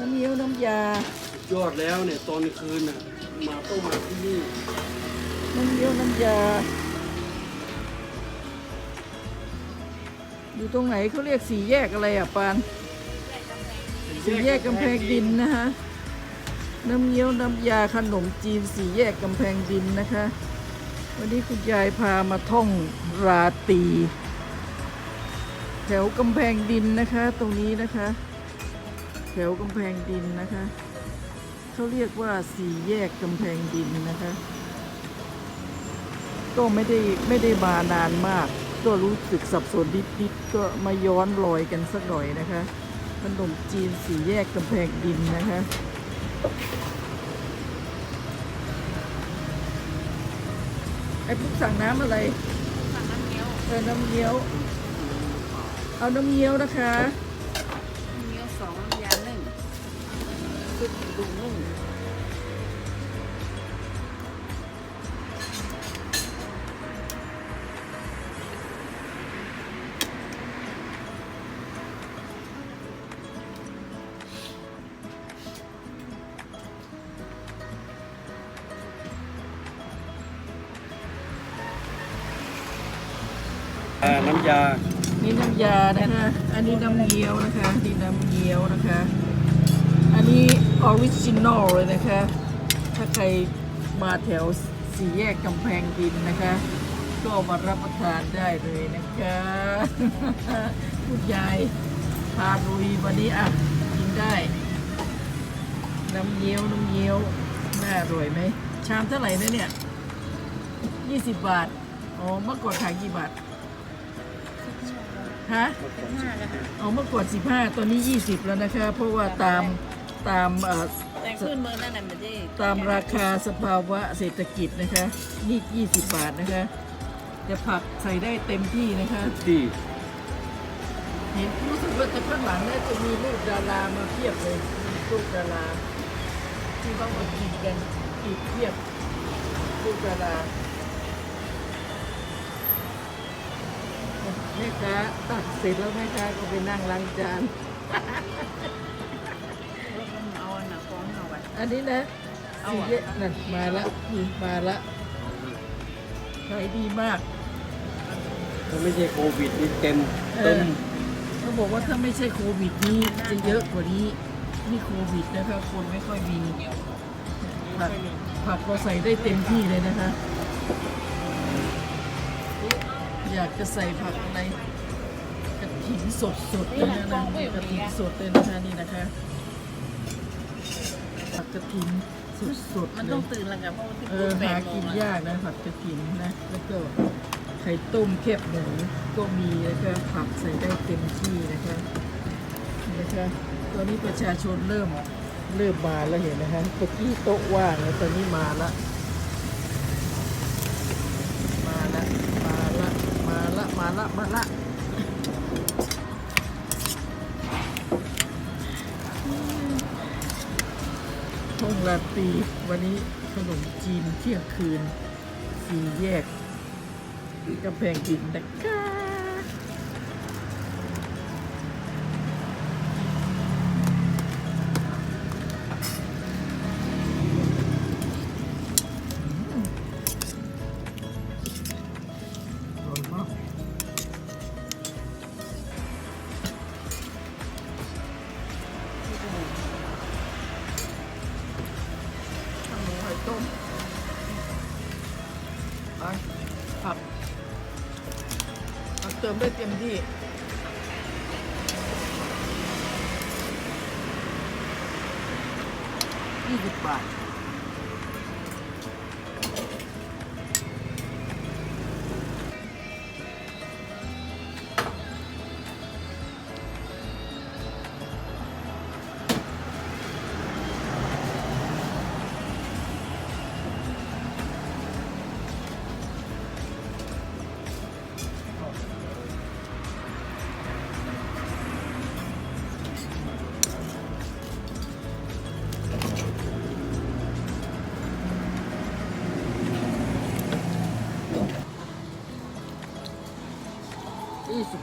น้ำเงี้ยวน้ำยายอดแล้วเนี่ยตอนกลางคืนน่ะมาต้องมาที่นี่น้ำเงี้ยวน้ำยา อยู่ตรงไหนเขาเรียกสี่แยกอะไรอะปานสี่แยกกำแพงดินนะคะน้ำเงี้ยวน้ำยาขนมจีนสี่แยกกำแพงดินนะคะ วันนี้คุณยายพามาท่องราตรีแถวกำแพงดินนะคะ ตรงนี้นะคะ แถวกำแพงดินนะคะ เขาเรียกว่าสี่แยกกำแพงดินนะคะ ก็ไม่ได้ไม่ได้มานานมาก ก็รู้สึกสับสนนิดๆก็มาย้อนรอยกันสักหน่อยนะคะขนมจีนสี่แยกกำแพงดินนะคะไอ้ปุ๊กสั่งน้ำอะไร สั่งน้ำเงี้ยว เออ น้ำเงี้ยว เอาน้ำเงี้ยวนะคะ ซุปดุงนึ่งอ่าน้ำยา นี่น้ำยานะคะ อันนี้น้ำเงี้ยวนะคะนี่น้ำเงี้ยวนะคะ อันนี้ออริจินอลเลยนะคะ ถ้าใครมาแถวสี่แยกกำแพงดินนะคะ ก็มารับประทานได้เลยนะคะคุณยายพาลุยวันนี้อะกินได้ น้ำเงี้ยวน้ำเงี้ยวน่าอร่อยไหม ชามเท่าไหร่นะเนี่ยยี่สิบบาท อ๋อ เมื่อก่อนขายกี่บาทฮะห้ากันนะเอาเมื่อก่อน15ตอนนี้20แล้วนะคะ เพราะว่าตาม ตามเอ่อแต่ขึ้นเมืองนั่นน่ะมันจะตามราคาสภาวะเศรษฐกิจนะคะนี่ 20 บาทนะคะ จะผักใส่ได้เต็มที่นะคะ ที่ เห็นรู้สึกว่าจะข้างหลังเนี่ยจะมีรูปดารามาเพียบเลยรูปดาราที่เขามากินกันอีกเพียบรูปดาราแม่ค้าตัดเสร็จแล้วแม่ค้าก็ไปนั่งล้างจาน อาไว้อันนี้นะเอาสี่อะแยกนั่นมาละนี่มาละขายดีมากถ้าไม่ใช่โควิดนี่เต็มเอเต็อมเขาบอกว่าถ้าไม่ใช่โควิดนี่จะเยอะกว่านี้นี่โควิดนะคะคนไม่ค่อยมีผักผักเราใส่ได้เต็มที่เลยนะคะ อยากจะใส่ผักอะไรกระถิ่นสดสดๆเลยนะนะกระถิ่นสดเลยนะคะนี่นะคะ ผักกระถิ่นสดสดๆมันเลต้องยตื่นแล้วกับเพราะว่าที่เอปูอแปหาดโมกิงนอะยากนะผัดกระถินนะแล้วก็ไข่ต้มแคบหมูก็มีแล้วก็ผักใส่ได้เต็มที่นะคะนะคะตอนนี้ประชาชนเริ่มเริ่มมาแล้วเห็นนะคะเมื่อกี้โต๊ะว่างแล้วตอนนี้มาละมาละมาละมาละมาละมาละ ทงราตรีวันนี้ขนมจีนเที่ยงคืนสี่แยกกำแพงดินนะคะ มได้เต็มที่ยี่สิบบาท ยี่สิบ